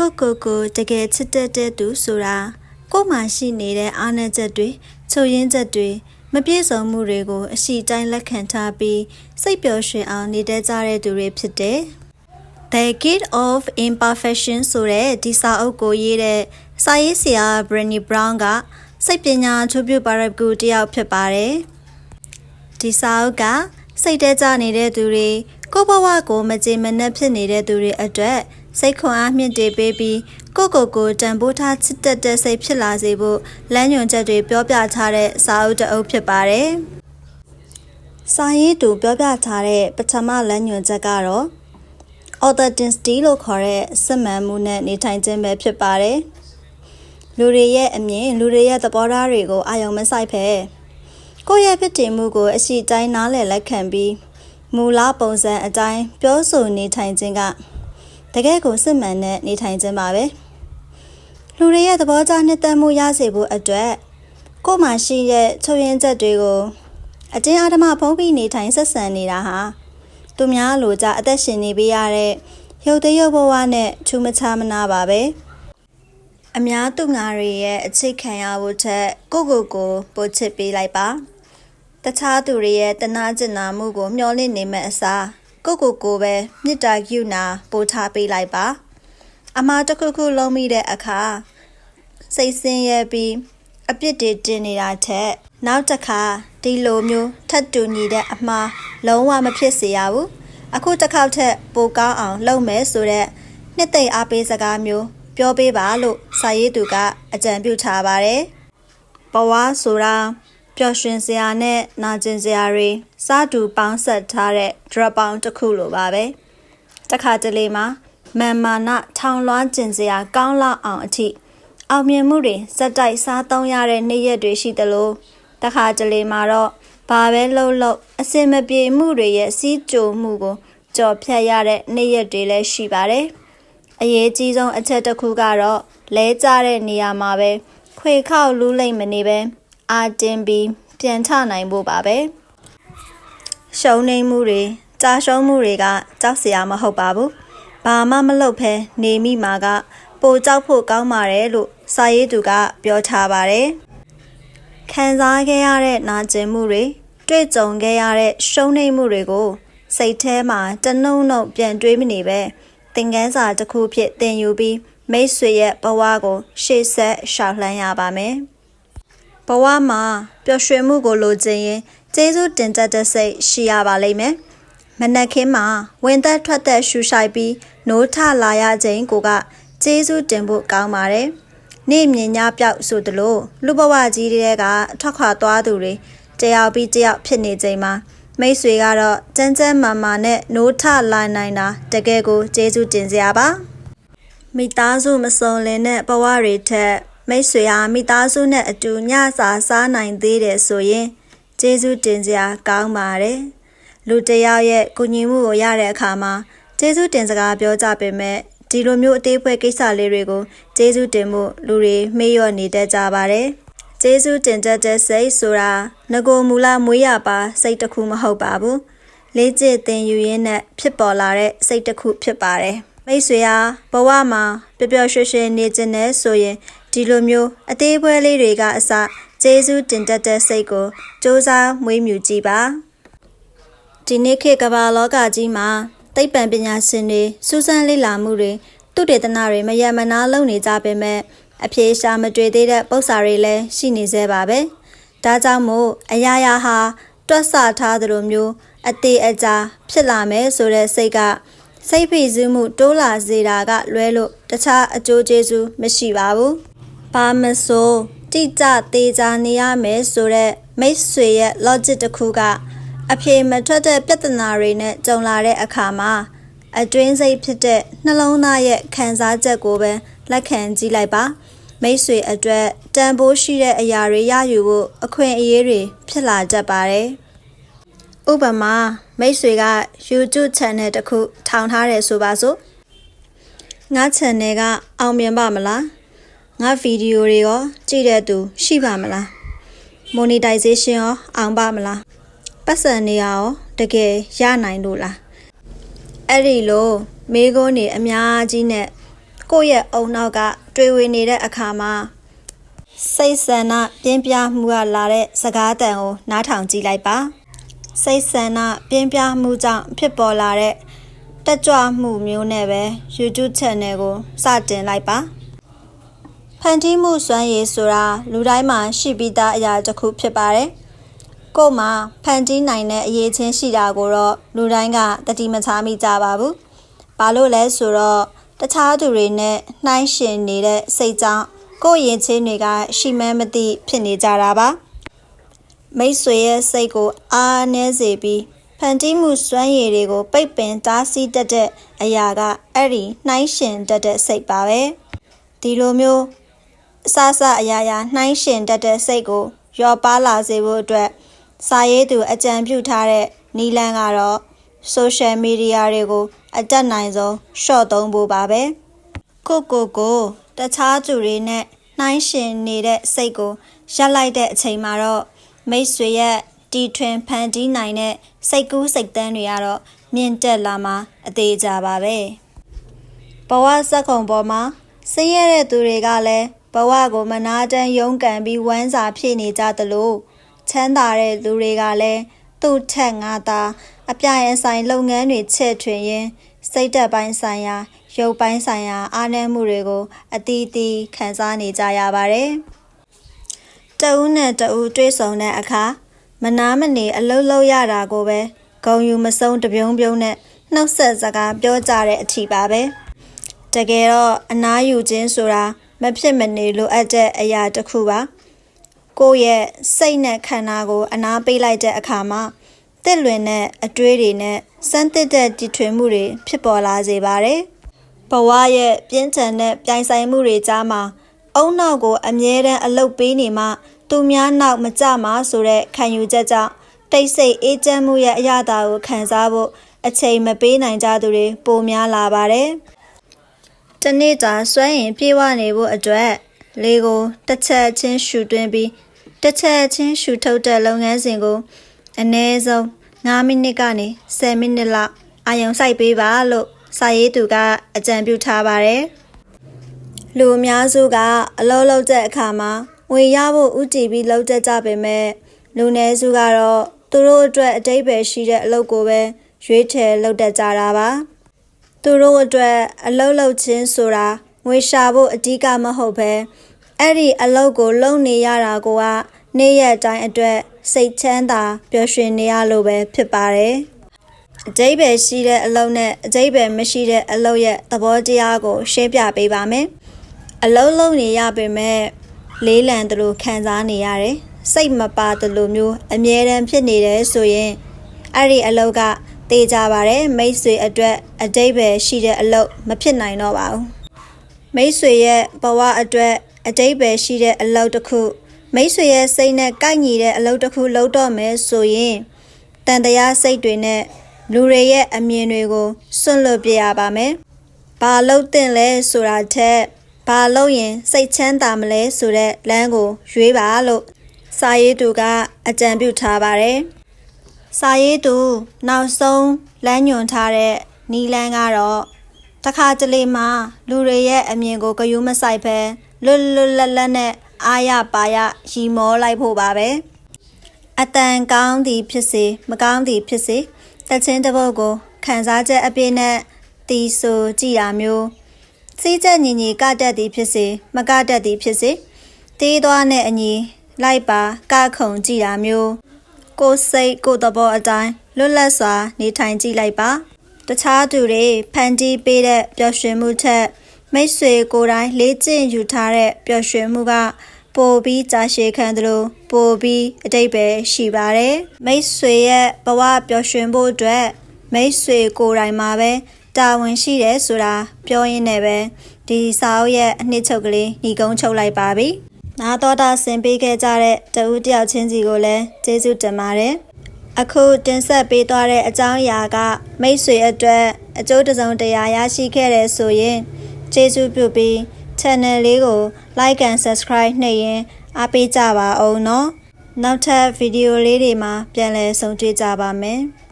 ကိုကိုကိုတကယ်ချစ်တတ်တဲ့သူဆိုတာကို့မှာရှိနေတဲ့အားနည်းချက်တွေချုပ်ရင်းချက်တွေမပြည့်စုံမှုတွေကိုအရှိတိုင်းလက်ခံထားပြီးစိတ်ပျော်ရွှင်အောင်နေတတ်ကြတဲ့သူတွေဖြစ်တယ် The Gift of Imperfection ဆိုတဲ့ဒီစာအုပ်ကိုရေးတဲ့စာရေးဆရာ Brené Brown ကစိတ်ပညာအထူးပြုပါရဂူတစ်ယောက်ဖြစ်ပါတယ်။ဒီစာအုပ်ကစိတ်တဲကြနေတဲ့သူတွေကိုယ့်ဘဝကိုမကြေမနက်ဖြစ်နေတဲ့သူတွေအတွက် စိတ်ခွန်အားမြင့်တင်ပေးပြီးကိုယ့်ကိုယ်ကိုတန်ဖိုးထားချစ်တတ်တဲ့စိတ်ဖြစ်လာစေဖို့လမ်းညွှန်ချက်တွေပြောပြထားတဲ့စာအုပ်တစ်အုပ်ဖြစ်ပါတယ်။စာရေးသူပြောပြထားတဲ့ပထမလမ်းညွှန်ချက်ကတော့ authenticity လို့ခေါ်တဲ့စစ်မှန်မှုနဲ့နေထိုင်ခြင်းပဲဖြစ်ပါတယ်။လူတွေရဲ့အမြင်လူတွေရဲ့သဘောထားတွေကိုအာရုံမစိုက်ဖဲကိုယ့်ရဲ့ဖြစ်တည်မှုကိုအရှိတိုင်းနားလည်လက်ခံပြီးမူလပုံစံအတိုင်းပြောဆိုနေထိုင်ခြင်းက တကယ်ကိုစစ်မှန်တဲ့နေထိုင်ခြင်းပါပဲ။လူတွေရဲ့သဘောထားနှစ်သက်မှုရစေဖို့အတွက်ကိုယ်မှာရှိတဲ့ချုပ်ရင်းချက်တွေကိုအတင်းအဓမ္မဖုံးပြီးနေထိုင်ဆက်ဆံနေတာဟာသူများလိုကြအသက်ရှင်နေပေးရတဲ့ရုပ်တရုပ်ဘဝနဲ့ချူမချမနာပါပဲအများသူငါတွေရဲ့အချစ်ခံရဖို့ထက်ကိုကိုကိုပို့ချစ်ပေးလိုက်ပါတခြားသူတွေရဲ့တနာကျင်နာမှုကိုမျှော်လင့်နေမဲ့အစား ကိုကိုကိုပဲမေတ္တာကရုဏာပို့ထားပေးလိုက်ပါအမှားတစ်ခုခုလုံးမိတဲ့အခါစိတ်ဆင်းရဲပြီးအပြစ်တွေတင်နေတာထက်နောက်တစ်ခါဒီလိုမျိုးထပ်တူညီတဲ့အမှားလုံးဝမဖြစ်စေရဘူးအခုတစ်ခေါက်ထက်ပိုကောင်းအောင်လုပ်မယ်ဆိုတော့နှစ်သိမ့်အားပေးစကားမျိုးပြောပေးပါလို့စာရေးသူကအကြံပြုထားပါတယ်ဘဝဆိုတာပျော် ရွှင်စရာနဲ့နာကျင်စရာတွေစားတူပေါင်းဆက်ထားတဲ့ drop ပေါင်းတစ်ခုလိုပါပဲတခါတလေမှာမာန်မာနထောင်လွှမ်းကျင်စရာကောင်းလောက်အောင်အထိအောင်မြင်မှုတွေစက်တိုက်စားသုံးရတဲ့နေ့ရက်တွေရှိသလိုတခါတလေမှာတော့ဘာပဲလှုပ်လှုပ်အစင်မပြေမှုတွေရဲ့စီးကြိုမှုကိုကြော်ဖြတ်ရတဲ့နေ့ရက်တွေလည်းရှိပါတယ်။အရေးကြီးဆုံးအချက်တစ်ခုကတော့လဲကျတဲ့နေရာမှာပဲခွေခောက်လူးလိမ့်မနေပဲ အာတင်ပြီးပြန်ထနိုင်ဖို့ပါပဲ။ရှုံးနေမှုတွေကြာရှုံးမှုတွေကကြောက်စရာမဟုတ်ပါဘူး။ဘာမှမလုပ်ဖဲနေမိမှာက ပိုကြောက်ဖို့ကောင်းပါတယ်လို့စာရေးသူကပြောထားပါတယ်။ခံစားခဲ့ရတဲ့နာကျင်မှုတွေတွေ့ကြုံခဲ့ရတဲ့ရှုံးနိမ့်မှုတွေကို စိတ်ထဲမှာတနှုံနှုံပြန်တွေးမနေပဲသင်ခန်းစာတစ်ခုဖြစ်သင်ယူပြီးမိတ်ဆွေရဲ့ဘဝကို ရှေ့ဆက်ရှောက်လှမ်းရပါမယ်။ ဘဝမှာပျော်ရွှင်မှုကိုလိုချင်ရင်ကျေးဇူးတင်တတ်တဲ့စိတ်ရှိရပါလိမ့်မယ်။မနက်ခင်းမှာဝင်သက်ထွက်သက်ရှူရှိုက်ပြီးနိုးထလာရခြင်းကိုကကျေးဇူးတင်ဖို့ကောင်းပါတယ်။နေ့မြင်ညပြောက်ဆိုသလိုလူဘဝကြီးတွေကထွက်ခွာသွားသူတွေတယောက်ပြီးတယောက်ဖြစ်နေချိန်မှာမိတ်ဆွေကတော့ကြမ်းကြမ်းမာမာနဲ့နိုးထလာနိုင်တာတကယ်ကိုကျေးဇူးတင်စရာပါမိသားစုမစုံလင်တဲ့ဘဝတွေထက် မိတ်ဆွေဟာမိသားစုနဲ့အတူညစာစားနိုင်သေးတယ်ဆိုရင်ကျေးဇူးတင်စရာကောင်းပါတယ်လူတစ်ယောက်ရဲ့ကုညီမှုကိုရတဲ့အခါမှာကျေးဇူးတင်စကားပြောကြပေမဲ့ဒီလိုမျိုးအသေးဖွဲကိစ္စလေးတွေကိုကျေးဇူးတင်မှုလူတွေမေ့လျော့နေတတ်ကြပါတယ်ကျေးဇူးတင်တတ်တဲ့စိတ်ဆိုတာငကိုမူလမွေးရပါစိတ်တစ်ခုမဟုတ်ပါဘူးလေးကျစ်သင်ယူရင်းနဲ့ဖြစ်ပေါ်လာတဲ့စိတ်တစ်ခုဖြစ်ပါတယ်မိတ်ဆွေဟာဘဝမှာပျော်ပျော်ရွှင်ရွှင်နေခြင်းနဲ့ဆိုရင် ဒီလိုမျိုးအသေးပွဲလေးတွေကအစကျေးဇူးတင်တတ်တဲ့စိတ်ကိုစူးစမ်းမွေးမြူကြည့်ပါဒီနေ့ခေတ်ကမ္ဘာလောကကြီးမှာသိပ္ပံပညာရှင်တွေစူးစမ်းလေ့လာမှုတွေသူတေသနတွေမယမနာလုပ်နေကြပေမဲ့အပြေရှာမတွေ့သေးတဲ့ပုံစံတွေလည်းရှိနေသေးပါပဲ။ဒါကြောင့်မို့အရာရာဟာတွက်ဆထားသလိုမျိုးအသေးအကြာဖြစ်လာမယ်ဆိုတဲ့စိတ်ကစိတ်ဖိစီးမှုတိုးလာစေတာကလွဲလို့တခြားအကျိုးကျေးဇူးမရှိပါဘူး။ ဘာမဆိုတိကျသေးချာနေရမယ်ဆိုတဲ့မိတ်ဆွေရဲ့ logic တစ်ခုကအပြေမထွက်တဲ့ပြဿနာတွေနဲ့ကြုံလာတဲ့အခါမှာအတွင်းစိတ်ဖြစ်တဲ့နှလုံးသားရဲ့ခံစားချက်ကိုပဲလက်ခံကြည့်လိုက်ပါမိတ်ဆွေအတွက်တန်ဖိုးရှိတဲ့အရာတွေရယူဖို့အခွင့်အရေးတွေဖြစ်လာတတ်ပါတယ်ဥပမာမိတ်ဆွေက YouTube channel တစ်ခုထောင်ထားတယ်ဆိုပါစို့ငါ channel ကအောင်မြင်ပါမလား ငါဗီဒီယိုတွေရောကြည့်တဲ့သူရှိပါမလား monetization ရောအောင်ပါမလားပတ်စံနေရောတကယ်ရနိုင်လို့လားအဲ့ဒီလိုမေးခွန်းတွေအများကြီးနဲ့ကိုယ့်ရဲ့အုံနောက်ကတွေ့ဝေနေတဲ့အခါမှာစိတ်ဆန္ဒပြင်းပြမှုကလာတဲ့စကားတန်ကိုနားထောင်ကြည့်လိုက်ပါစိတ်ဆန္ဒပြင်းပြမှုကြောင့်ဖြစ်ပေါ်လာတဲ့တက်ကြွမှုမျိုးနဲ့ပဲ YouTube channel ကိုစတင်လိုက်ပါ ဖန်တီးမှုစွမ်းရည်ဆိုတာလူတိုင်းမှာရှိပြီးသားအရာတစ်ခုဖြစ်ပါတယ်ကို့မှာဖန်တီးနိုင်တဲ့အရေးချင်းရှိတာကိုတော့လူတိုင်းကတတိမချမိကြပါဘူး။ဘာလို့လဲဆိုတော့တခြားသူတွေနဲ့နှိုင်းယှဉ်နေတဲ့စိတ်ကြောင့်ကိုယ့်ရင်ချင်းတွေကရှိမှန်းမသိဖြစ်နေကြတာပါ။မိတ်ဆွေရဲ့စိတ်ကိုအားနည်းစေပြီးဖန်တီးမှုစွမ်းရည်တွေကိုပိတ်ပင်တားဆီးတတ်တဲ့အရာကအဲ့ဒီနှိုင်းယှဉ်တတ်တဲ့စိတ်ပါပဲ။ဒီလိုမျိုး အစစအရာရာနှိုင်းယှဉ်တတ်တဲ့စိတ်ကိုရောပါလာစေဖို့အတွက်စာရေးသူအကြံပြုထားတဲ့နီလန်းကတော့ social media တွေကို အတက်နိုင်ဆုံး short သုံးဖို့ပါပဲကိုကိုကိုတခြားသူတွေနဲ့နှိုင်းယှဉ်နေတဲ့စိတ်ကိုရပ်လိုက်တဲ့အချိန်မှာတော့မိတ်ဆွေရဲ့တီထွင်ဖန်တီးနိုင်တဲ့စိတ်ကူးစိတ်တန်းတွေကတော့မြင့်တက်လာမှာအသေးကြပါပဲဘဝစက်ကုံပေါ်မှာဆင်းရဲတဲ့သူတွေကလည်း ဘဝကိုမနာတမ်းရုန်းကန်ပြီးဝမ်းစာဖြစ်နေကြသလိုချမ်းသာတဲ့လူတွေကလည်းသူ့ထက်ငါသာအပြိုင်အဆိုင်လုပ်ငန်းတွေချဲ့ထွင်ရင်းစိတ်သက်ပိုင်းဆိုင်ရာရုပ်ပိုင်းဆိုင်ရာအားနည်းမှုတွေကိုအတီးတီးခံစားနေကြရပါတယ်။တဦးနဲ့တဦးတွေ့ဆုံတဲ့အခါမနာမနေအလုံးလုံးရတာကိုပဲဂုံယူမဆုံးတပြုံးပြုံးနဲ့နှုတ်ဆက်စကားပြောကြတဲ့အထီပါပဲ။တကယ်တော့အနားယူခြင်းဆိုတာ မဖြစ်မနေလိုအပ်တဲ့အရာတစ်ခုပါ။ကိုယ့်ရဲ့စိတ်နဲ့ခန္ဓာကို အနာပေးလိုက်တဲ့အခါမှာတစ်လွင်တဲ့အတွေးတွေနဲ့စမ်းသစ်တဲ့တည်ထွင်မှုတွေဖြစ်ပေါ်လာစေပါတယ်။ဘဝရဲ့ပြင်းထန်တဲ့ပြိုင်ဆိုင်မှုတွေကြားမှာအုံနောက်ကိုအမြဲတမ်းအလုတ်ပေးနေမှသူများနောက်မကြမှာဆိုတဲ့ခံယူချက်ကြောင့်တိတ်ဆိတ်အေးချမ်းမှုရဲ့အရာတာကိုခံစားဖို့အချိန်မပေးနိုင်ကြသူတွေပိုများလာပါတယ်။ တနေ့တာစွမ်းရင်ပြေးဝနေဖို့အတွက်လေကိုတစ်ချက်ချင်းရှူသွင်းပြီးတစ်ချက်ချင်းရှူထုတ်တဲ့လုပ်ငန်းစဉ်ကိုအနည်းဆုံး9မိနစ်ကနေ10မိနစ်လောက်အာရုံစိုက်ပေးပါလို့စာရေးသူကအကြံပြုထားပါတယ်။လူအများစုကအလုံးလုံးတဲ့အခါမှာငွေရဖို့ဥတီပြီးလုပ်တတ်ကြပေမဲ့လူနည်းစုကတော့သူတို့အတွက်အတိတ်ပဲရှိတဲ့အလုပ်ကိုပဲရွေးချယ်လုပ်တတ်ကြတာပါ။ သူတို့အတွက်အလုပ်လုပ်ခြင်းဆိုတာငွေရှာဖို့အဓိကမဟုတ်ဘဲအဲ့ဒီအလုပ်ကိုလုပ်နေရတာကနေ့ရက်တိုင်းအတွက်စိတ်ချမ်းသာပျော်ရွှင်နေရလို့ပဲဖြစ်ပါတယ်။အကျိပယ်ရှိတဲ့အလုပ်နဲ့အကျိပယ်မရှိတဲ့အလုပ်ရဲ့သဘောတရားကို ရှင်းပြပေးပါမယ်။အလုပ်လုပ်နေရပေမဲ့လေးလံသလိုခံစားနေရတယ်။စိတ်မပါသလိုမျိုးအမြဲတမ်းဖြစ်နေတယ်ဆိုရင်အဲ့ဒီအလုပ်က တေးကြပါတယ်မိတ်ဆွေအတွက်အတိတ်ပဲရှိတဲ့အလုပ်မဖြစ်နိုင်တော့ပါဘူး။မိတ်ဆွေရဲ့ဘဝအတွက်အတိတ်ပဲရှိတဲ့အလုပ်တစ်ခုမိတ်ဆွေရဲ့စိတ်နဲ့ကိုက်ညီတဲ့အလုပ်တစ်ခုလုပ်တော့မယ်ဆိုရင်တန်တရားစိတ်တွေနဲ့လူတွေရဲ့အမြင်တွေကိုစွန့်လွတ်ပြရပါမယ်။ဘာလုပ်တင်လဲဆိုတာထက်ဘာလုပ်ရင်စိတ်ချမ်းသာမလဲဆိုတဲ့လမ်းကိုရွေးပါလို့စာရေးသူကအကြံပြုထားပါတယ်။ စာရေးသူနောက်ဆုံးလမ်းညွှန်ထားတဲ့နီလန်းကတော့တခါတလေမှလူတွေရဲ့အမြင်ကိုဂယုမဆိုင်ပဲလွတ်လွတ်လပ်လပ်နဲ့အားရပါရရီမောလိုက်ဖို့ပါပဲအတန်ကောင်းသည်ဖြစ်စေမကောင်းသည်ဖြစ်စေတချင်းတစ်ပုတ်ကိုခံစားချက်အပြည့်နဲ့တီးဆိုကြည်တာမျိုးစီးချက်ညီညီကတတ်သည်ဖြစ်စေမကတတ်သည်ဖြစ်စေတေးသွားနဲ့အညီလိုက်ပါကခုံကြည်တာမျိုး ကိုစိတ်ကိုသဘောအတိုင်းလွတ်လပ်စွာ နေထိုင်ကြည့်လိုက်ပါတခြားသူတွေဖန်တီးပေးတဲ့ပျော်ရွှင်မှုထက်မိတ်ဆွေကိုယ်တိုင်လေးကျင့်ယူထားတဲ့ပျော်ရွှင်မှုကပိုပြီးကြာရှည်ခံသလိုပိုပြီးအတိတ်ပဲရှိပါတယ်မိတ်ဆွေရဲ့ဘဝပျော်ရွှင်ဖို့အတွက်မိတ်ဆွေကိုယ်တိုင်မှာပဲတာဝန်ရှိတယ်ဆိုတာပြောရင်းနဲ့ပဲဒီစာအုပ်ရဲ့အနှစ်ချုပ်ကလေးညီကုန်းချုပ်လိုက်ပါပြီ နာတော်တာဆင်ပေးခဲ့ကြတဲ့တဦးတယောက်ချင်းစီကိုလည်းကျေးဇူးတင်ပါတယ်အခုတင်ဆက်ပေးသွားတဲ့အကြောင်းအရာက မိတ်ဆွေအတွက်အကျိုးတစုံတရာရရှိခဲ့တယ်ဆိုရင်ကျေးဇူးပြုပြီး channel လေးကို like and subscribe နှိပ်ရင်အားပေးကြပါအောင်နော်နောက်ထပ်ဗီဒီယိုလေးတွေမှာပြန်လည်ဆုံတွေ့ကြပါမယ်